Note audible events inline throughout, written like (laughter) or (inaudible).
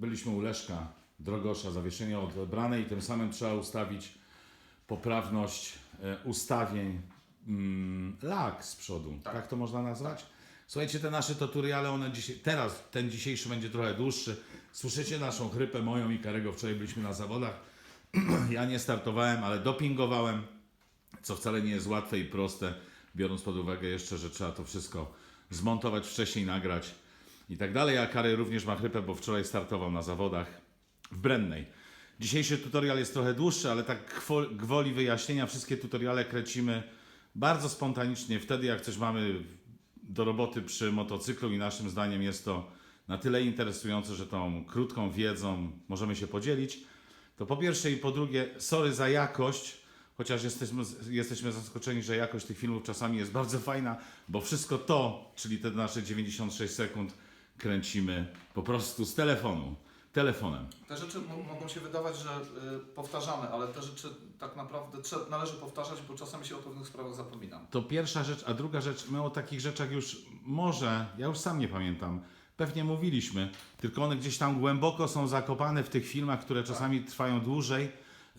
byliśmy u Leszka Drogosza, zawieszenie odebrane i tym samym trzeba ustawić poprawność e, ustawień mm, lag z przodu. Tak. to można nazwać? Słuchajcie, te nasze tutoriale, one dzisiaj, teraz ten dzisiejszy będzie trochę dłuższy. Słyszycie naszą chrypę, moją i Karego. Wczoraj byliśmy na zawodach. (clears throat) ja nie startowałem, ale dopingowałem, co wcale nie jest łatwe i proste, biorąc pod uwagę jeszcze, że trzeba to wszystko zmontować wcześniej, nagrać i tak dalej. A Kary również ma chrypę, bo wczoraj startował na zawodach w Brennej. Dzisiejszy tutorial jest trochę dłuższy, ale tak gwo- gwoli wyjaśnienia, wszystkie tutoriale kręcimy bardzo spontanicznie, wtedy jak coś mamy do roboty przy motocyklu i naszym zdaniem jest to na tyle interesujące, że tą krótką wiedzą możemy się podzielić. To po pierwsze i po drugie, sorry za jakość, chociaż jesteśmy, jesteśmy zaskoczeni, że jakość tych filmów czasami jest bardzo fajna, bo wszystko to, czyli te nasze 96 sekund, kręcimy po prostu z telefonu. Telefonem. Te rzeczy mo- mogą się wydawać, że y, powtarzamy, ale te rzeczy tak naprawdę należy powtarzać, bo czasami się o pewnych sprawach zapomina. To pierwsza rzecz, a druga rzecz, my o takich rzeczach już może, ja już sam nie pamiętam, pewnie mówiliśmy, tylko one gdzieś tam głęboko są zakopane w tych filmach, które czasami trwają dłużej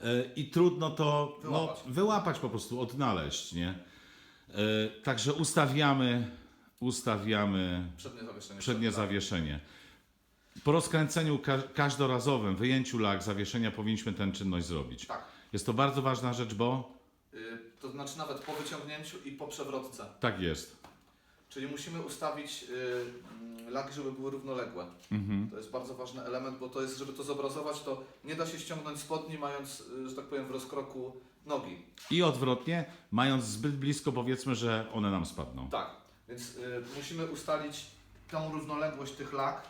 yy, i trudno to Wyłapać. No, wyłapać po prostu, odnaleźć, nie? Yy, także ustawiamy, ustawiamy Przednie zawieszenie. przednie przed- zawieszenie. Po rozkręceniu ka- każdorazowym, wyjęciu lag zawieszenia powinniśmy tę czynność zrobić. Tak. Jest to bardzo ważna rzecz, bo Y, to znaczy nawet po wyciągnięciu i po przewrotce. tak jest. Czyli musimy ustawić y, mm, lagi, żeby były równoległe. Mhm. To jest bardzo ważny element, bo to jest, żeby to zobrazować, to nie da się ściągnąć spodni, mając, y, że tak powiem, w rozkroku nogi. I odwrotnie, mając zbyt blisko, powiedzmy, że one nam spadną. Tak, więc y, musimy ustalić tą równoległość tych lag.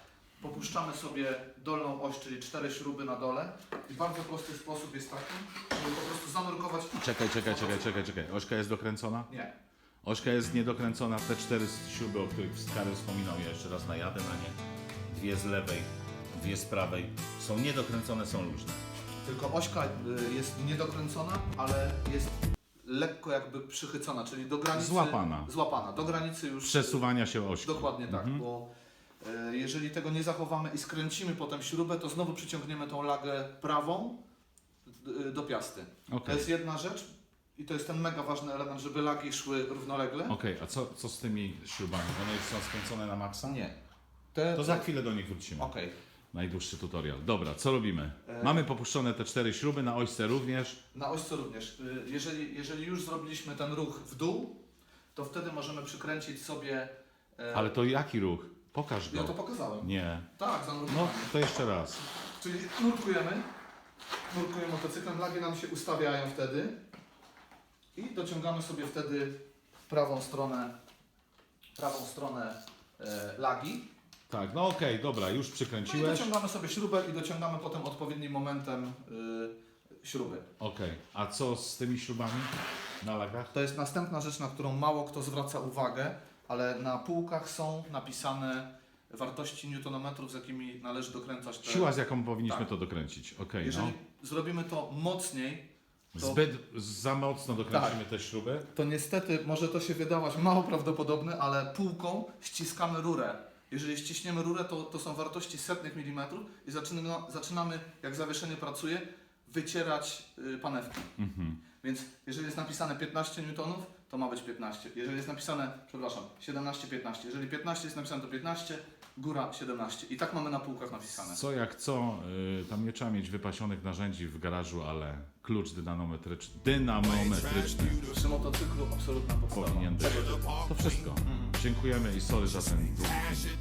Popuszczamy sobie dolną oś, czyli cztery śruby na dole. I bardzo prosty sposób jest taki, żeby po prostu zanurkować. Czekaj, czekaj, czekaj, czekaj, czekaj. Ośka jest dokręcona? Nie. Ośka jest niedokręcona. Te cztery śruby, o których Karol wspominał, ja jeszcze raz najadę na nie. Dwie z lewej, dwie z prawej. Są niedokręcone, są luźne. Tylko ośka y, jest niedokręcona, ale jest lekko jakby przychycona, czyli do granicy. Złapana. Złapana. Do granicy już. Przesuwania się ośki. Dokładnie tak, bo e, jeżeli tego nie zachowamy i skręcimy potem śrubę, to znowu przyciągniemy tą lagę prawą d- do piasty. To Okej, jest jedna rzecz i to jest ten mega ważny element, żeby lagi szły równolegle. Okej, a co, co z tymi śrubami? One są skręcone na maksa? Nie. Te, To za chwilę do nich wrócimy. Okej. Najdłuższy tutorial. Dobra, co robimy? E- Mamy popuszczone te cztery śruby, na ośce również. Na ośce również. Y, Jeżeli, jeżeli już zrobiliśmy ten ruch w dół, to wtedy możemy przykręcić sobie. e, Ale to jaki ruch? Pokaż Ja to go. pokazałem. Nie. Tak, zanurkowanie. No, to jeszcze raz. Czyli nurkujemy, nurkujemy motocyklem, lagi nam się ustawiają wtedy i dociągamy sobie wtedy w prawą stronę, prawą stronę e, lagi. Tak, no okej, dobra, już No i przykręciłeś. dociągamy sobie śrubę i dociągamy potem odpowiednim momentem y, śruby. Okej, a co z tymi śrubami na lagach? To jest następna rzecz, na którą mało kto zwraca uwagę, ale na półkach są napisane wartości newtonometrów, z jakimi należy dokręcać te... Siła, z jaką powinniśmy Tak. to dokręcić. Okej, Jeżeli no. zrobimy to mocniej, to Zbyt, za mocno dokręcimy te śruby. to niestety może to się wydawać mało prawdopodobne, ale półką ściskamy rurę. Jeżeli ściśniemy rurę, to, to są wartości setnych milimetrów i zaczynamy, zaczynamy, jak zawieszenie pracuje, wycierać y, panewki. Mhm. Więc jeżeli jest napisane 15 newtonów, to ma być 15. Jeżeli jest napisane, przepraszam, 17, 15. Jeżeli 15 jest napisane, to 15, góra 17. I tak mamy na półkach napisane. Co jak co, y, tam nie trzeba mieć wypasionych narzędzi w garażu, ale klucz dynamometryczny, dynamometryczny Przy motocyklu absolutna podstawa. powinien być. To wszystko. Dziękujemy i sorry za ten długi film.